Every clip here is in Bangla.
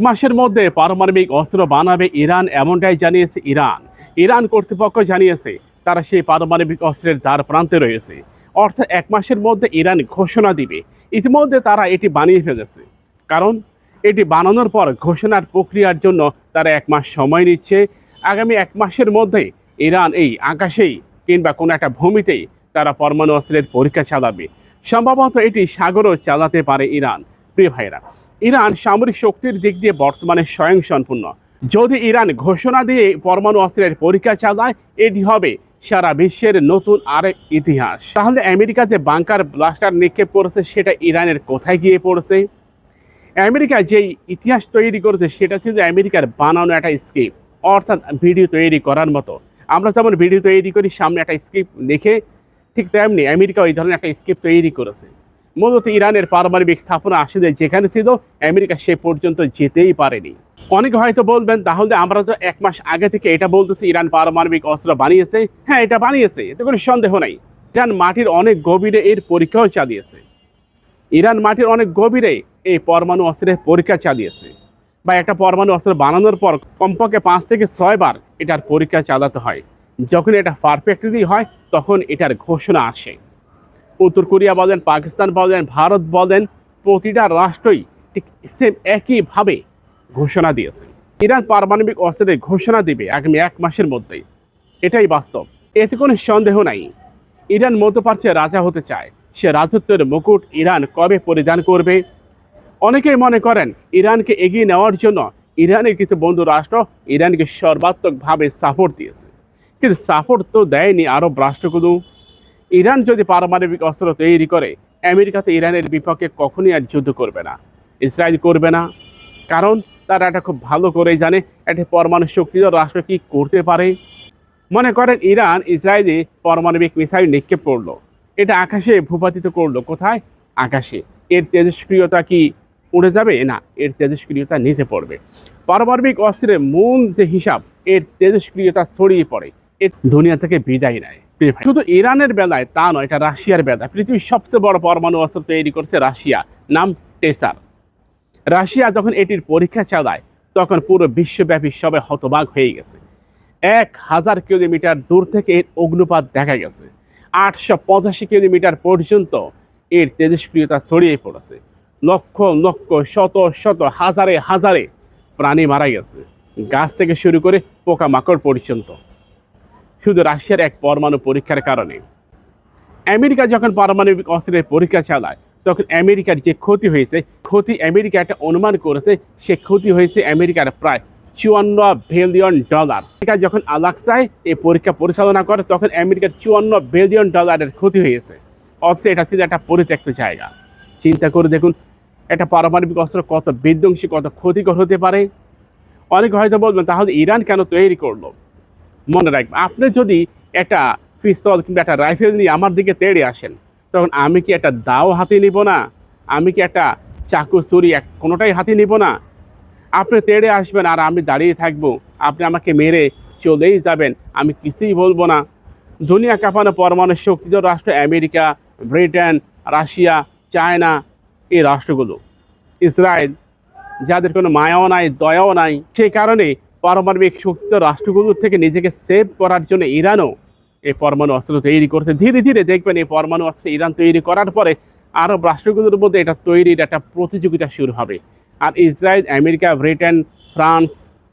মাসের মধ্যে পারমাণবিক অস্ত্র বানাবে ইরান এমনটাই জানিয়েছে ইরান। ইরান কর্তৃপক্ষ জানিয়েছে, তারা সেই পারমাণবিক অস্ত্রের দ্বার প্রান্তে রয়েছে। অর্থাৎ এক মাসের মধ্যে ইরান ঘোষণা দিবে। ইতিমধ্যে তারা এটি বানিয়ে ফেলেছে। কারণ, এটি বানানোর পর ঘোষণার প্রক্রিয়ার জন্য তারা এক মাস সময় নিচ্ছে। আগামী এক মাসের মধ্যে ইরান এই আকাশেই কিংবা কোনো একটা ভূমিতেই তারা পরমাণু অস্ত্রের পরীক্ষা চালাবে। সম্ভবত এটি সাগরও চালাতে পারে ইরান। প্রিয় ভাইরা ইরান সামরিক শক্তির দিক দিয়ে বর্তমানে স্বয়ংসম্পূর্ণ। যদি ইরান ঘোষণা দিয়ে পরমাণু অস্ত্রের পরীক্ষা চালায়, এটি হবে সারা বিশ্বের নতুন আরেক ইতিহাস। তাহলে আমেরিকা যে বাংকার ব্লাস্টার নিক্ষেপ করেছে, সেটা ইরানের কোথায় গিয়ে পড়েছে? আমেরিকা যেই ইতিহাস তৈরি করেছে, সেটা ছিল আমেরিকার বানানো একটা স্ক্রিপ্ট, অর্থাৎ ভিডিও তৈরি করার মতো। আমরা যেমন ভিডিও তৈরি করি, সামনে একটা স্ক্রিপ্ট দেখে, ঠিক তেমনি আমেরিকা ওই ধরনের একটা স্ক্রিপ্ট তৈরি করেছে। মূলত ইরানের পারমাণবিক স্থাপনা আসলে যেখানে ছিল, আমেরিকা সে পর্যন্ত যেতেই পারেনি। অনেকে হয়তো বলবেন, তাহলে আমরা তো এক মাস আগে থেকে এটা বলতেছি, ইরান পারমাণবিক অস্ত্র বানিয়েছে। হ্যাঁ এটা বানিয়েছে, এতে কোনো সন্দেহ নাই। ইরান মাটির অনেক গভীরে এর পরীক্ষাও চালিয়েছে। ইরান মাটির অনেক গভীরে এই পরমাণু অস্ত্রের পরীক্ষা চালিয়েছে। বা একটা পরমাণু অস্ত্র বানানোর পর কমপক্ষে পাঁচ থেকে ছয়বার এটার পরীক্ষা চালাতে হয়। যখন এটা পারফেক্টলি হয়, তখন এটার ঘোষণা আসে। উত্তর কোরিয়া বলেন, পাকিস্তান বলেন, ভারত বলেন, প্রতিটা রাষ্ট্রই ঠিক সেম একইভাবে ঘোষণা দিয়েছে। ইরান পারমাণবিক অস্ত্রের ঘোষণা দিবে আগামী এক মাসের মধ্যেই। এটাই বাস্তব। এতে কোনো সন্দেহ নাই। ইরান মধ্যপ্রাচ্যে রাজা হতে চায়। সে রাজত্বের মুকুট ইরান কবে পরিধান করবে? অনেকেই মনে করেন, ইরানকে এগিয়ে নেওয়ার জন্য ইরানের কিছু বন্ধু রাষ্ট্র ইরানকে সর্বাত্মকভাবে সাপোর্ট দিয়েছে। কিন্তু সাপোর্ট তো দেয়নি আরব রাষ্ট্রগুলো। ইরান যদি পারমাণবিক অস্ত্র তৈরি করে আমেরিকা তো ইরানের বিপক্ষে কখনই আর যুদ্ধ করবে না। ইসরায়েল করবে না। কারণ তারা এটা খুব ভালো করেই জানে একটা পরমাণু শক্তিধর রাষ্ট্র কি করতে পারে। মনে করেন ইরান ইসরায়েলে পারমাণবিক মিসাইল নিক্ষেপ করল। এটা আকাশে ভূপাতিত করল। কোথায়? আকাশে। এর তেজস্ক্রিয়তা কি উড়ে যাবে? না, এর তেজস্ক্রিয়তা নিচে পড়বে। পারমাণবিক অস্ত্রের মূল যে হিসাব, এর তেজস্ক্রিয়তা ছড়িয়ে পড়ে। দুনিয়া থেকে বিদায় নেয়। শুধু ইরানের বেলায় তা নয়, এটা রাশিয়ার বেলায়। পৃথিবীর সবচেয়ে বড় পরমাণু অস্ত্র তৈরি করছে রাশিয়া, নাম টেসার। রাশিয়া যখন এটির পরীক্ষা চালায়, তখন পুরো বিশ্বব্যাপী সবে হতবাক হয়ে গেছে। এক হাজার কিলোমিটার দূর থেকে এর অগ্নুপাত দেখা গেছে। আটশো পঁচাশি কিলোমিটার পর্যন্ত এর তেজস্ক্রিয়তা ছড়িয়ে পড়েছে। লক্ষ লক্ষ, শত শত, হাজারে হাজারে প্রাণী মারা গেছে। গাছ থেকে শুরু করে পোকামাকড় পর্যন্ত। শুধু রাশিয়ার এক পরমাণু পরীক্ষার কারণে। আমেরিকা যখন পারমাণবিক অস্ত্রের পরীক্ষা চালায়, তখন আমেরিকার যে ক্ষতি হয়েছে, ক্ষতি আমেরিকা একটা অনুমান করেছে, সে ক্ষতি হয়েছে আমেরিকার প্রায় চুয়ান্ন বিলিয়ন ডলার। আমেরিকা যখন আলাক্সায় এই পরীক্ষা পরিচালনা করে, তখন আমেরিকার চুয়ান্ন বিলিয়ন ডলারের ক্ষতি হয়েছে। অথচ এটা ছিল একটা পরিত্যক্ত জায়গা। চিন্তা করে দেখুন, একটা পারমাণবিক অস্ত্র কত বিধ্বংসী, কত ক্ষতিকর হতে পারে। অনেকে হয়তো বলবেন, তাহলে ইরান কেন তৈরি করল? মনে রাখবেন আপনি যদি একটা পিস্তল কিংবা একটা রাইফেল নিয়ে আমার দিকে তেড়ে আসেন, তখন আমি কি একটা দাও হাতে নিব না? আমি কি একটা চাকু চুরি এক কোনোটাই হাতে নিব না? আপনি তেড়ে আসবেন আর আমি দাঁড়িয়ে থাকব। আপনি আমাকে মেরে চলেই যাবেন, আমি কিছুই বলব না। দুনিয়া কাঁপানো পরমাণু শক্তিধর রাষ্ট্র আমেরিকা, ব্রিটেন, রাশিয়া, চায়না, এই রাষ্ট্রগুলো। ইসরায়েল, যাদের কোনো মায়াও নাই, দয়াও নাই, সেই কারণে পারমাণবিক শক্তিধর রাষ্ট্রগুলোর থেকে নিজেকে সেভ করার জন্য ইরানও এই পরমাণু অস্ত্র তৈরি করছে। ধীরে ধীরে দেখবেন এই পরমাণু অস্ত্র ইরান তৈরি করার পরে আরব রাষ্ট্রগুলোর মধ্যে এটা তৈরির একটা প্রতিযোগিতা শুরু হবে। আর ইসরায়েল, আমেরিকা, ব্রিটেন, ফ্রান্স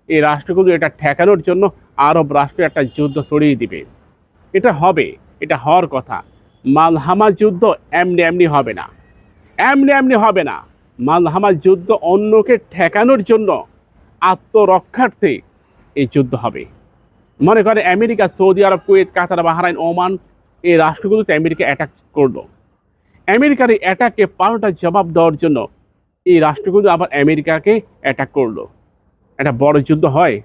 এই রাষ্ট্রগুলো এটা ঠেকানোর জন্য আরব রাষ্ট্র একটা যুদ্ধ ছড়িয়ে দিবে। এটা হবে, এটা হওয়ার কথা। মালহামা যুদ্ধ এমনি এমনি হবে না। এমনি এমনি হবে না। মালহামা যুদ্ধ অন্যকে ঠেকানোর জন্য আত্মরক্ষার্থে এই যুদ্ধ হবে। মনে করে America, Saudi Arab, Kuwait, Qatar, Bahrain, Oman এই রাষ্ট্রগুলোতে আমেরিকা অ্যাটাক করল। আমেরিকার এই অ্যাটাককে পাল্টা জবাব দেওয়ার জন্য এই রাষ্ট্রগুলো আবার আমেরিকাকে অ্যাটাক করল। একটা বড় যুদ্ধ হয়,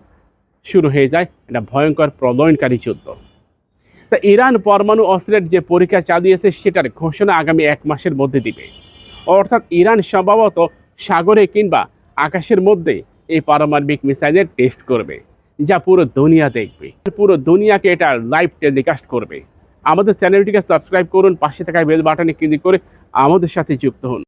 শুরু হয়ে যায় একটা ভয়ঙ্কর প্রলয়নকারী যুদ্ধ। তা ইরান পরমাণু অস্ত্রের যে পরীক্ষা চালিয়েছে সেটার ঘোষণা আগামী এক মাসের মধ্যে দিবে। অর্থাৎ ইরান সম্ভবত সাগরে কিংবা আকাশের মধ্যে এই পারমাণবিক মিসাইলের টেস্ট করবে। যা পুরো দুনিয়া দেখবে। পুরো দুনিয়াকে এটা লাইভ টেলিকাস্ট করবে। আমাদের চ্যানেলটিকে সাবস্ক্রাইব করুন, পাশে থাকা বেল বাটনে ক্লিক করে আমাদের সাথে যুক্ত হন।